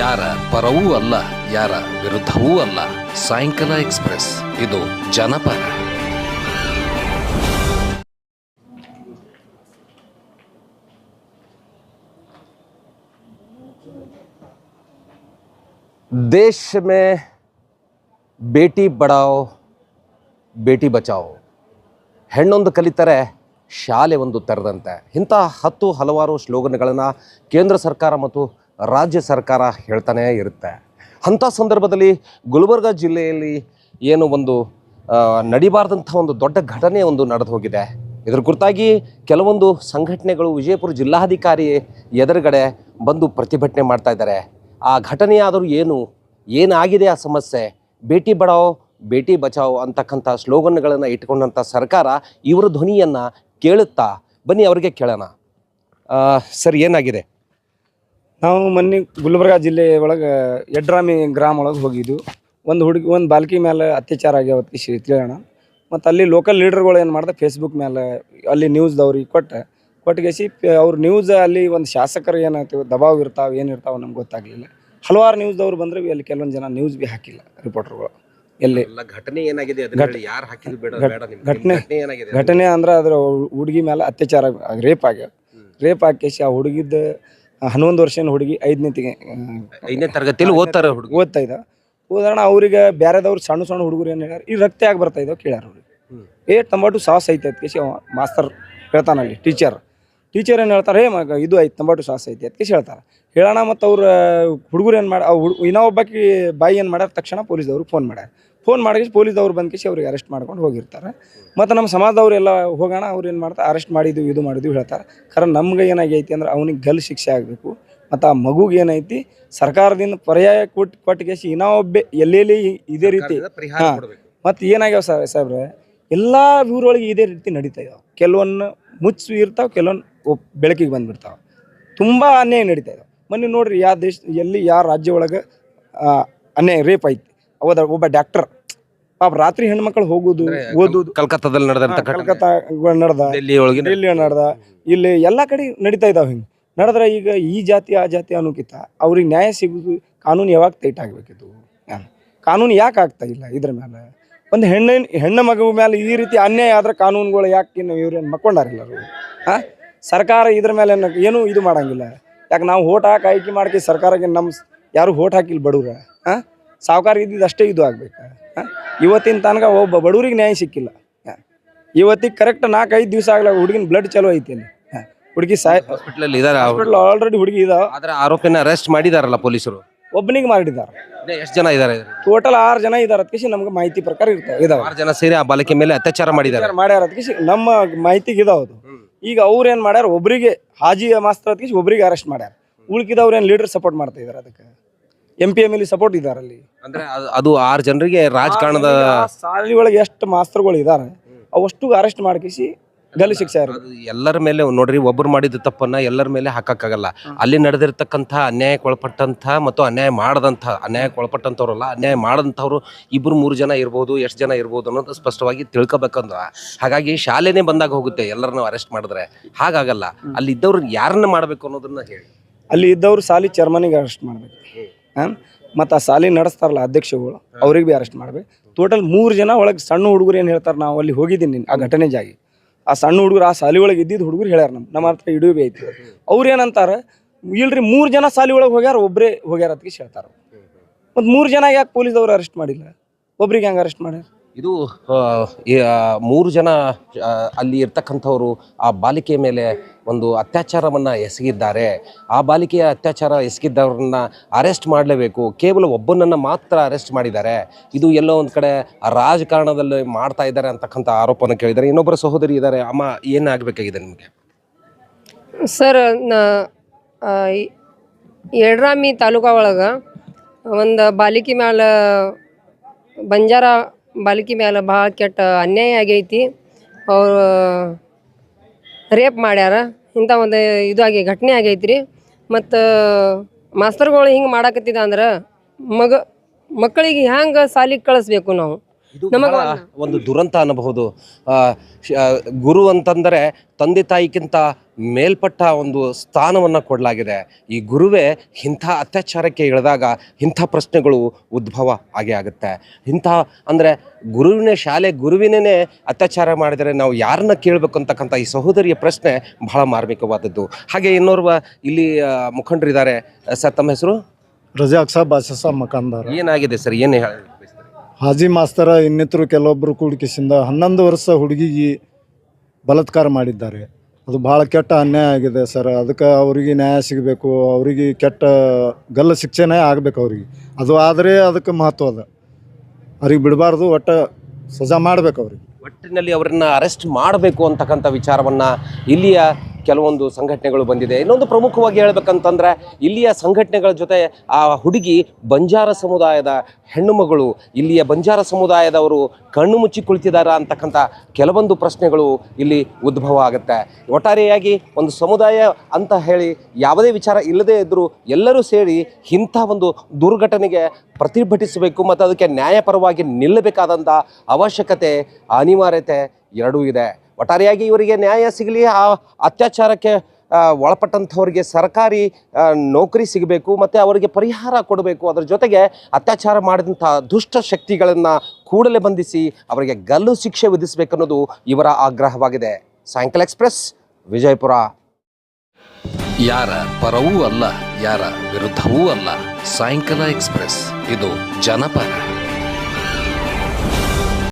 ಯಾರ ಪರವೂ ಅಲ್ಲ, ಯಾರ ವಿರುದ್ಧವೂ ಅಲ್ಲ. ಸಾಯಂಕಾಲ ಎಕ್ಸ್ಪ್ರೆಸ್, ಇದು ಜನಪರ. ದೇಶ ಮೇ ಬೇಟಿ ಬಡಾವ್ ಬೇಟಿ ಬಚಾವ್. ಹೆಣ್ಣೊಂದು ಕಲಿತರೆ ಶಾಲೆ ಒಂದು ತೆರೆದಂತೆ. ಇಂಥ ಹತ್ತು ಹಲವಾರು ಸ್ಲೋಗನ್ಗಳನ್ನು ಕೇಂದ್ರ ಸರ್ಕಾರ ಮತ್ತು ರಾಜ್ಯ ಸರ್ಕಾರ ಹೇಳ್ತಾನೇ ಇರುತ್ತೆ. ಅಂಥ ಸಂದರ್ಭದಲ್ಲಿ ಗುಲ್ಬರ್ಗ ಜಿಲ್ಲೆಯಲ್ಲಿ ಏನು ಒಂದು ನಡಿಬಾರ್ದಂಥ ಒಂದು ದೊಡ್ಡ ಘಟನೆ ಒಂದು ನಡೆದು ಹೋಗಿದೆ ಇದರ ಕುರಿತಾಗಿ ಕೆಲವೊಂದು ಸಂಘಟನೆಗಳು ವಿಜಯಪುರ ಜಿಲ್ಲಾಧಿಕಾರಿ ಎದುರುಗಡೆ ಬಂದು ಪ್ರತಿಭಟನೆ ಮಾಡ್ತಾ ಇದ್ದಾರೆ. ಆ ಘಟನೆಯಾದರೂ ಏನು, ಏನಾಗಿದೆ ಆ ಸಮಸ್ಯೆ? ಭೇಟಿ ಬಡಾವ್ ಭೇಟಿ ಬಚಾವ್ ಅಂತಕ್ಕಂಥ ಸ್ಲೋಗನ್ಗಳನ್ನು ಇಟ್ಕೊಂಡಂಥ ಸರ್ಕಾರ ಇವರ ಧ್ವನಿಯನ್ನು ಕೇಳುತ್ತಾ? ಬನ್ನಿ ಅವರಿಗೆ ಕೇಳೋಣ. ಸರ್ ಏನಾಗಿದೆ? ನಾವು ಮೊನ್ನೆ ಗುಲ್ಬರ್ಗಾ ಜಿಲ್ಲೆ ಒಳಗೆ ಯಡ್ರಾಮಿ ಗ್ರಾಮ ಒಳಗೆ ಹೋಗಿದ್ದು ಒಂದು ಹುಡುಗಿ ಒಂದು ಬಾಲ್ಕಿ ಮೇಲೆ ಅತ್ಯಾಚಾರ ಆಗ್ಯಾವತ್ತಿ ಶ್ರೀ ತಿಳಿಯೋಣ. ಮತ್ತು ಅಲ್ಲಿ ಲೋಕಲ್ ಲೀಡರ್ಗಳು ಏನು ಮಾಡ್ದೆ ಫೇಸ್ಬುಕ್ ಮೇಲೆ ಅಲ್ಲಿ ನ್ಯೂಸ್ದವ್ರಿಗೆ ಕೊಟ್ಟು. ಕೊಟ್ಟಿಗೆಸಿ ಅವ್ರ ನ್ಯೂಸ್ ಅಲ್ಲಿ ಒಂದು ಶಾಸಕರು ಏನಾಯ್ತು ದಬಾವ್ ಇರ್ತಾವೆ ಏನು ಇರ್ತಾವೆ ನಮ್ಗೆ ಗೊತ್ತಾಗಲಿಲ್ಲ. ಹಲವಾರು ನ್ಯೂಸ್ದವ್ರು ಬಂದ್ರೆ ಅಲ್ಲಿ ಕೆಲವೊಂದು ಜನ ನ್ಯೂಸ್ ಬಿ ಹಾಕಿಲ್ಲ ರಿಪೋರ್ಟರ್ಗಳು ಎಲ್ಲಿ ಘಟನೆ ಏನಾಗಿದೆ? ಘಟನೆ- ಘಟನೆ ಏನಾಗಿದೆ ಘಟನೆ ಅಂದ್ರೆ ಅದ್ರ ಹುಡುಗಿ ಮೇಲೆ ಅತ್ಯಾಚಾರ ರೇಪ್ ಆಗ್ಯಾವ. ರೇಪ್ ಹಾಕೇಸಿ ಆ ಹುಡುಗಿದ ಹನ್ನೊಂದು ವರ್ಷದ ಹುಡುಗಿ ಐದನೇ ತಿಂಗ ಐದನೇ ತರಗತಿಯಲ್ಲಿ ಓದ್ತಾರೆ ಹುಡುಗ. ಓದ್ತಾ ಇದ್ದ. ಉದಾಹರಣ ಅವ್ರಿಗೆ ಬೇರೆದವ್ರು ಸಣ್ಣ ಸಣ್ಣ ಹುಡುಗರು ಏನು ಹೇಳ್ಯಾರ ಈ ರಕ್ತ ಯಾಕೆ ಬರ್ತಾ ಇದ್ದಾವೆ ಕೇಳ್ಯಾರ ಅವ್ರಿಗೆ ಏ ತಂಬಾಟು ಸಾಸ್ ಐತೆ ಅದಕ್ಕೆ ಮಾಸ್ತರ್ ಹೇಳ್ತಾನಲ್ಲಿ ಟೀಚರ್. ಟೀಚರ್ ಏನು ಹೇಳ್ತಾರೆ ಏ ಮಗ ಇದು ಐತೆ ತಂಬಾಟು ಸಾಸ್ ಐತೆ ಅದಕ್ಕೆ ಹೇಳ್ತಾರೆ. ಹೇಳೋಣ ಮತ್ತು ಅವ್ರ ಹುಡುಗರು ಏನು ಮಾಡಿ ಹುಡು ಇನ್ನೊಬ್ಬಾಕಿ ಬಾಯಿ ಏನು ಮಾಡ್ಯಾರ ತಕ್ಷಣ ಪೊಲೀಸ್ದವ್ರು ಫೋನ್ ಮಾಡ್ಯಾರ. ಫೋನ್ ಮಾಡಿ ಪೊಲೀಸ್ದವ್ರು ಬಂದು ಕಿಸಿ ಅವ್ರಿಗೆ ಅರೆಸ್ಟ್ ಮಾಡ್ಕೊಂಡು ಹೋಗಿರ್ತಾರೆ. ಮತ್ತು ನಮ್ಮ ಸಮಾಜದವರೆಲ್ಲ ಹೋಗೋಣ ಅವ್ರು ಏನು ಮಾಡ್ತಾರೆ ಅರೆಸ್ಟ್ ಮಾಡಿದ್ವಿ ಇದು ಮಾಡಿದ್ವಿ ಹೇಳ್ತಾರೆ. ಖರೆ ನಮ್ಗೆ ಏನಾಗೈತಿ ಅಂದ್ರೆ ಅವ್ನಿಗೆ ಗಲ್ ಶಿಕ್ಷೆ ಆಗಬೇಕು. ಮತ್ತು ಆ ಮಗುಗೆ ಏನೈತಿ ಸರ್ಕಾರದಿಂದ ಪರ್ಯಾಯ ಕೊಟ್ಟು ಸಿನೋ ಒಬ್ಬೆ ಎಲ್ಲೆಲ್ಲಿ ಇದೇ ರೀತಿ ಹಾಂ. ಮತ್ತು ಏನಾಗ್ಯಾವ ಸರ್ ಸಾಹೇಬ್ರೆ ಎಲ್ಲ ಊರೊಳಗೆ ಇದೇ ರೀತಿ ನಡೀತಾ ಇದಾವೆ. ಕೆಲವೊಂದು ಮುಚ್ಚು ಇರ್ತಾವೆ ಕೆಲವೊಂದು ಬೆಳಕಿಗೆ ಬಂದ್ಬಿಡ್ತಾವೆ. ತುಂಬ ಅನ್ಯಾಯ ನಡೀತಾ ಇದಾವೆ. ಮೊನ್ನೆ ನೋಡ್ರಿ ಯಾವ ದೇಶ ಎಲ್ಲಿ ಯಾವ ರಾಜ್ಯ ಒಳಗೆ ಅನ್ಯಾಯ ರೇಪ್ ಐತಿ ಅವದ ಒಬ್ಬ ಡಾಕ್ಟರ್ ಪಾಪ ರಾತ್ರಿ ಹೆಣ್ಮಕ್ಳು ಹೋಗೋದು ಓದುದು. ಕಲ್ಕತ್ತಾದಲ್ಲಿ ನಡೆದಂತ ಘಟನೆ. ಕಲ್ಕತ್ತಾ ನಡೆದ. ಡೆಲ್ಲಿ ನಡೆದ. ನಡ್ದ. ಇಲ್ಲಿ ಎಲ್ಲಾ ಕಡೆ ನಡೀತಾ ಇದಾವೆ ಹಿಂಗೆ. ನಡೆದ್ರೆ ಈಗ ಈ ಜಾತಿ ಆ ಜಾತಿ ಅನ್ನೋಕ್ಕಿಂತ ಅವ್ರಿಗೆ ನ್ಯಾಯ ಸಿಗುದು ಕಾನೂನು ಯಾವಾಗ ತೈಟ್ ಆಗ್ಬೇಕಿತ್ತು? ಕಾನೂನು ಯಾಕೆ ಆಗ್ತಾ ಇಲ್ಲ ಇದ್ರ ಮೇಲೆ? ಒಂದು ಹೆಣ್ಣಿನ ಹೆಣ್ಣು ಮಗು ಮೇಲೆ ಈ ರೀತಿ ಅನ್ಯಾಯ ಆದ್ರೆ ಕಾನೂನುಗಳು ಯಾಕೆ ಇನ್ನು ಇವ್ರೇನು ಮಕ್ಕೊಂಡಾರಿಲ್ಲರು ಹಾಂ? ಸರ್ಕಾರ ಇದ್ರ ಮೇಲೆ ಏನು ಏನೂ ಇದು ಮಾಡಂಗಿಲ್ಲ. ಯಾಕೆ ನಾವು ಓಟ್ ಹಾಕಿ ಆಯ್ಕೆ ಮಾಡ್ಕಿ ಸರ್ಕಾರಕ್ಕೆ ನಮ್ಮ ಯಾರು ಓಟ್ ಹಾಕಿಲ್ಲ ಬಡವ್ರ? ಹಾಂ? ಸಾವುಕಾರ ಇದ್ದಿದ್ದು ಅಷ್ಟೇ ಇದು ಆಗ್ಬೇಕು. ಇವತ್ತಿನ ತನಕ ಒಬ್ಬ ಬಡವ್ರಿಗೆ ನ್ಯಾಯ ಸಿಕ್ಕಿಲ್ಲ. ಇವತ್ತಿಗೆ ಕರೆಕ್ಟ್ ನಾಲ್ಕೈದು ದಿವಸ ಆಗಲ್ಲ ಹುಡುಗಿನ ಬ್ಲಡ್ ಚಲೋ ಐತಿ ಅಲ್ಲಿ. ಹುಡುಗಿ ಹಾಸ್ಪಿಟಲ್ ಇದಾರೆ ಹಾಸ್ಪಿಟಲ್ ಆಲ್ರೆಡಿ ಹುಡುಗಿ ಇದಾವ. ಆರೋಪಿನ ಅರೆಸ್ಟ್ ಮಾಡಿದಾರಲ್ಲ ಪೊಲೀಸರು? ಒಬ್ಬನಿಗೆ ಮಾಡಿದ್ದಾರೆ ಎಷ್ಟು ಜನ ಇದಾರೆ ಟೋಟಲ್ ಆರು ಜನ ಇದಾರೆ ಅದಕ್ಕೆ ನಮ್ಗೆ ಮಾಹಿತಿ ಪ್ರಕಾರ ಇರ್ತಾವೆ ಇದಾವೆ. ಆರು ಜನ ಸೇರಿ ಆ ಬಾಲಕಿ ಮೇಲೆ ಅತ್ಯಾಚಾರ ಮಾಡಿದ್ದಾರೆ ಮಾಡ್ಯಾರ ಅದಕ್ಕೆ ನಮ್ಮ ಮಾಹಿತಿಗೆ ಇದಾವ ಅದು. ಈಗ ಅವ್ರು ಏನು ಮಾಡ್ಯಾರ ಒಬ್ಬರಿಗೆ ಹಾಜಿ ಮಾಸ್ತರ್ ಅದಕ್ಕೆ ಒಬ್ಬರಿಗೆ ಅರೆಸ್ಟ್ ಮಾಡ್ಯಾರ. ಉಳ್ಕಿದವ್ರು ಏನು ಲೀಡರ್ ಸಪೋರ್ಟ್ ಮಾಡ್ತಾ ಇದಾರೆ ಅದಕ್ಕೆ. M P M L support ಇದಾರೆ ಅಲ್ಲಿ ಅಂದ್ರೆ ಅದು- ಅದು ಆರು ಜನರಿಗೆ ರಾಜಕಾರಣದ ಸಾಲಿ ಒಳಗೆ ಎಷ್ಟು ಮಾಸ್ತರ್ಗಳು ಇದಾರೆ ಅವಷ್ಟು ಅರೆಸ್ಟ್ ಮಾಡ್ಕಿಸಿ ಗಲ್ಲು ಶಿಕ್ಷೆ ಇರೋದು ಅದು ಎಲ್ಲರ ಮೇಲೆ ನೋಡ್ರಿ ಒಬ್ರು ಮಾಡಿದ ತಪ್ಪನ್ನ ಎಲ್ಲರ ಮೇಲೆ ಹಾಕಕ್ಕಾಗಲ್ಲ. ಅಲ್ಲಿ ನಡೆದಿರ್ತಕ್ಕಂಥ ಅನ್ಯಾಯಕ್ಕೆ ಒಳಪಟ್ಟಂಥ ಮತ್ತು ಅನ್ಯಾಯ ಮಾಡದಂತ ಅನ್ಯಾಯಕ್ಕೆ ಒಳಪಟ್ಟಂಥವ್ರಲ್ಲ ಅನ್ಯಾಯ ಮಾಡದಂಥವ್ರು ಇಬ್ರು ಮೂರು ಜನ ಇರ್ಬೋದು ಎಷ್ಟು ಜನ ಇರ್ಬೋದು ಅನ್ನೋದು ಸ್ಪಷ್ಟವಾಗಿ ತಿಳ್ಕೊಬೇಕಂದ್ರ. ಹಾಗಾಗಿ ಶಾಲೆನೇ ಬಂದಾಗ ಹೋಗುತ್ತೆ ಎಲ್ಲರನ್ನೂ ಅರೆಸ್ಟ್ ಮಾಡಿದ್ರೆ. ಹಾಗಾಗಲ್ಲ. ಅಲ್ಲಿ ಇದ್ದವ್ರು ಯಾರನ್ನ ಮಾಡಬೇಕು ಅನ್ನೋದನ್ನ ಹೇಳಿ. ಅಲ್ಲಿ ಇದ್ದವ್ರು ಸಾಲಿ ಚರ್ಮನಿಗೆ ಅರೆಸ್ಟ್ ಮಾಡ್ಬೇಕು. ಮತ್ತು ಆ ಸಾಲಿ ನಡೆಸ್ತಾರಲ್ಲ ಅಧ್ಯಕ್ಷಗಳು, ಅವ್ರಿಗೆ ಭೀ ಅರೆಸ್ಟ್ ಮಾಡ್ಬೇಕು. ಟೋಟಲ್ ಮೂರು ಜನ ಒಳಗೆ ಸಣ್ಣ ಹುಡುಗರು ಏನು ಹೇಳ್ತಾರೆ, ನಾವು ಅಲ್ಲಿ ಹೋಗಿದ್ದೀನಿ ಆ ಘಟನೆ ಜಾಗಿ. ಆ ಸಣ್ಣ ಹುಡುಗರು ಆ ಸಾಲಿ ಒಳಗೆ ಇದ್ದಿದ್ದು ಹುಡುಗರು ಹೇಳ್ಯಾರ ನಮ್ಮ ನಮ್ಮ ಹತ್ರ ಇಡೀ ಭೀ ಐತಿ. ಅವ್ರು ಏನಂತಾರೆ, ಇಲ್ರಿ ಮೂರು ಜನ ಸಾಲಿ ಒಳಗೆ ಹೋಗ್ಯಾರ ಒಬ್ಬರೇ ಹೋಗ್ಯಾರ ಅದಕ್ಕೆ ಹೇಳ್ತಾರೆ ಮತ್ತು ಮೂರು ಜನ ಯಾಕೆ ಪೊಲೀಸವ್ರು ಅರೆಸ್ಟ್ ಮಾಡಿಲ್ಲ? ಒಬ್ರಿಗೆ ಹೆಂಗೆ ಅರೆಸ್ಟ್ ಮಾಡ್ಯಾರ? ಇದು ಮೂರು ಜನ ಅಲ್ಲಿ ಇರ್ತಕ್ಕಂಥವ್ರು ಆ ಬಾಲಿಕೆ ಮೇಲೆ ಒಂದು ಅತ್ಯಾಚಾರವನ್ನು ಎಸಗಿದ್ದಾರೆ. ಆ ಬಾಲಿಕೆಯ ಅತ್ಯಾಚಾರ ಎಸಗಿದ್ದವ್ರನ್ನ ಅರೆಸ್ಟ್ ಮಾಡಲೇಬೇಕು. ಕೇವಲ ಒಬ್ಬನನ್ನು ಮಾತ್ರ ಅರೆಸ್ಟ್ ಮಾಡಿದ್ದಾರೆ. ಇದು ಎಲ್ಲೋ ಒಂದು ಕಡೆ ರಾಜಕಾರಣದಲ್ಲಿ ಮಾಡ್ತಾ ಇದ್ದಾರೆ ಅಂತಕ್ಕಂಥ ಆರೋಪನ ಕೇಳಿದ್ದಾರೆ. ಇನ್ನೊಬ್ಬರ ಸಹೋದರಿ ಇದ್ದಾರೆ. ಅಮ್ಮ ಏನಾಗಬೇಕಾಗಿದೆ ನಿಮಗೆ? ಸರ್, ನಾ ಯಡ್ರಾಮಿ ತಾಲೂಕಾ ಒಳಗೆ ಒಂದು ಬಾಲಿಕೆ ಮ್ಯಾಲ ಬಂಜಾರ ಬಾಲಿಕೆ ಮ್ಯಾಲ ಭಾಳ ಕೆಟ್ಟ ಅನ್ಯಾಯ ಆಗೈತಿ. ಅವರು ರೇಪ್ ಮಾಡ್ಯಾರ. ಇಂಥ ಒಂದು ಇದು ಆಗಿ, ಘಟನೆ ಆಗೈತಿ ರೀ ಮತ್ತು, ಮಾಸ್ತರ್ಗಳು ಹಿಂಗೆ ಮಾಡಾಕತ್ತಿದ ಅಂದ್ರೆ ಮಗ, ಮಕ್ಕಳಿಗೆ ಹ್ಯಾಂಗೆ ಸಾಲಿಗೆ ಕಳಿಸ್ಬೇಕು ನಾವು? ನಮಗ ಒಂದು ದುರಂತ ಅನ್ನಬಹುದು. ಶ- ಗುರು ಅಂತಂದರೆ ತಂದೆ ತಾಯಿಗಿಂತ ಮೇಲ್ಪಟ್ಟ ಒಂದು ಸ್ಥಾನವನ್ನು ಕೊಡಲಾಗಿದೆ. ಈ ಗುರುವೇ ಇಂಥ ಅತ್ಯಾಚಾರಕ್ಕೆ ಇಳಿದಾಗ ಇಂಥ ಪ್ರಶ್ನೆಗಳು ಉದ್ಭವ ಆಗೇ ಆಗುತ್ತೆ. ಇಂಥ ಅಂದರೆ ಗುರುವಿನ ಶಾಲೆ ಗುರುವಿನೇ ಅತ್ಯಾಚಾರ ಮಾಡಿದರೆ ನಾವು ಯಾರನ್ನ ಕೇಳಬೇಕು ಅಂತಕ್ಕಂಥ ಈ ಸಹೋದರಿಯ ಪ್ರಶ್ನೆ ಬಹಳ ಮಾರ್ಮಿಕವಾದದ್ದು. ಹಾಗೆ ಇನ್ನೋರ್ವ ಇಲ್ಲಿ ಮುಖಂಡರಿದ್ದಾರೆ. ಸರ್ ತಮ್ಮ ಹೆಸರು? ರಜಾಕ್ ಸಾಬ್ ಬಾಷಾ ಮಕಾಂದಾರ್ ಏನಾಗಿದೆ ಸರ್? ಏನು ಹೇಳಿ ಹಾಜಿ ಮಾಸ್ತರ ಇನ್ನಿತರು ಕೆಲವೊಬ್ಬರು ಕೂಡಿಕೆಸಿಂದ ಹನ್ನೊಂದು ವರ್ಷ ಹುಡುಗಿಗೆ ಬಲತ್ಕಾರ ಮಾಡಿದ್ದಾರೆ. ಅದು ಭಾಳ ಕೆಟ್ಟ ಅನ್ಯಾಯ ಆಗಿದೆ ಸರ್. ಅದಕ್ಕೆ ಅವರಿಗೆ ನ್ಯಾಯ ಸಿಗಬೇಕು, ಅವರಿಗೆ ಕೆಟ್ಟ ಗಲ್ಲ ಶಿಕ್ಷೆನೇ ಆಗಬೇಕು ಅವ್ರಿಗೆ. ಅದು ಆದರೆ ಅದಕ್ಕೆ ಮಹತ್ವ ಅದ. ಅವ್ರಿಗೆ ಬಿಡಬಾರ್ದು, ಒಟ್ಟು ಸಜಾ ಮಾಡ್ಬೇಕು ಅವ್ರಿಗೆ. ಒಟ್ಟಿನಲ್ಲಿ ಅವರನ್ನು ಅರೆಸ್ಟ್ ಮಾಡಬೇಕು ಅಂತಕ್ಕಂಥ ವಿಚಾರವನ್ನು ಇಲ್ಲಿಯ ಕೆಲವೊಂದು ಸಂಘಟನೆಗಳು ಬಂದಿದೆ. ಇನ್ನೊಂದು ಪ್ರಮುಖವಾಗಿ ಹೇಳ್ಬೇಕಂತಂದ್ರೆ, ಇಲ್ಲಿಯ ಸಂಘಟನೆಗಳ ಜೊತೆ ಆ ಹುಡುಗಿ ಬಂಜಾರ ಸಮುದಾಯದ ಹೆಣ್ಣುಮಗಳು ಇಲ್ಲಿಯ ಬಂಜಾರ ಸಮುದಾಯದವರು ಕಣ್ಣು ಮುಚ್ಚಿ ಕುಳಿತಿದ್ದಾರೆ ಅಂತಕ್ಕಂಥ ಕೆಲವೊಂದು ಪ್ರಶ್ನೆಗಳು ಇಲ್ಲಿ ಉದ್ಭವ ಆಗುತ್ತೆ. ಒಟ್ಟಾರೆಯಾಗಿ ಒಂದು ಸಮುದಾಯ ಅಂತ ಹೇಳಿ ಯಾವುದೇ ವಿಚಾರ ಇಲ್ಲದೇ ಇದ್ದರೂ ಎಲ್ಲರೂ ಸೇರಿ ಇಂಥ ಒಂದು ದುರ್ಘಟನೆಗೆ ಪ್ರತಿಭಟಿಸಬೇಕು ಮತ್ತು ಅದಕ್ಕೆ ನ್ಯಾಯಪರವಾಗಿ ನಿಲ್ಲಬೇಕಾದಂಥ ಅವಶ್ಯಕತೆ, ಅನಿವಾರ್ಯತೆ ಎರಡೂ ಇದೆ. ಒಟ್ಟಾರೆಯಾಗಿ ಇವರಿಗೆ ನ್ಯಾಯ ಸಿಗಲಿ, ಆ ಅತ್ಯಾಚಾರಕ್ಕೆ ಒಳಪಟ್ಟಂಥವ್ರಿಗೆ ಸರ್ಕಾರಿ ನೌಕರಿ ಸಿಗಬೇಕು, ಮತ್ತು ಅವರಿಗೆ ಪರಿಹಾರ ಕೊಡಬೇಕು. ಅದರ ಜೊತೆಗೆ ಅತ್ಯಾಚಾರ ಮಾಡಿದಂಥ ದುಷ್ಟ ಶಕ್ತಿಗಳನ್ನು ಕೂಡಲೇ ಬಂಧಿಸಿ ಅವರಿಗೆ ಗಲ್ಲು ಶಿಕ್ಷೆ ವಿಧಿಸಬೇಕನ್ನೋದು ಇವರ ಆಗ್ರಹವಾಗಿದೆ. ಸಾಯಂಕಾಲ ಎಕ್ಸ್ಪ್ರೆಸ್, ವಿಜಯಪುರ. ಯಾರ ಪರವೂ ಅಲ್ಲ, ಯಾರ ವಿರುದ್ಧವೂ ಅಲ್ಲ. ಸಾಯಂಕಾಲ ಎಕ್ಸ್ಪ್ರೆಸ್, ಇದು ಜನಪರ.